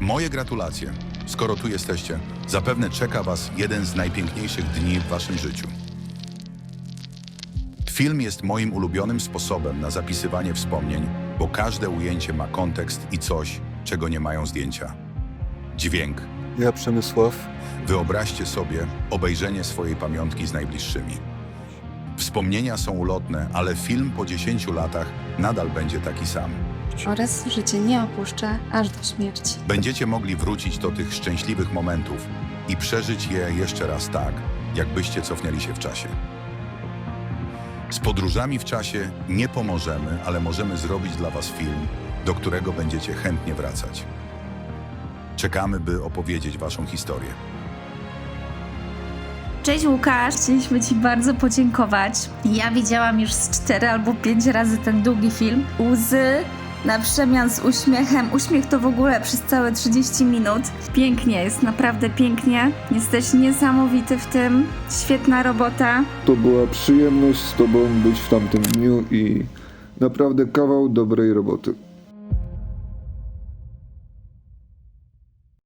Moje gratulacje. Skoro tu jesteście, zapewne czeka Was jeden z najpiękniejszych dni w Waszym życiu. Film jest moim ulubionym sposobem na zapisywanie wspomnień, bo każde ujęcie ma kontekst i coś, czego nie mają zdjęcia. Dźwięk. Ja Przemysław. Wyobraźcie sobie obejrzenie swojej pamiątki z najbliższymi. Wspomnienia są ulotne, ale film po 10 latach nadal będzie taki sam. Oraz życie nie opuszcza aż do śmierci. Będziecie mogli wrócić do tych szczęśliwych momentów i przeżyć je jeszcze raz tak, jakbyście cofnęli się w czasie. Z podróżami w czasie nie pomożemy, ale możemy zrobić dla Was film, do którego będziecie chętnie wracać. Czekamy, by opowiedzieć Waszą historię. Cześć Łukasz, chcieliśmy Ci bardzo podziękować. Ja widziałam już z cztery albo pięć razy ten długi film. Łzy na przemian z uśmiechem. Uśmiech to w ogóle przez całe 30 minut. Pięknie, jest naprawdę pięknie. Jesteś niesamowity w tym. Świetna robota. To była przyjemność z Tobą być w tamtym dniu i naprawdę kawał dobrej roboty.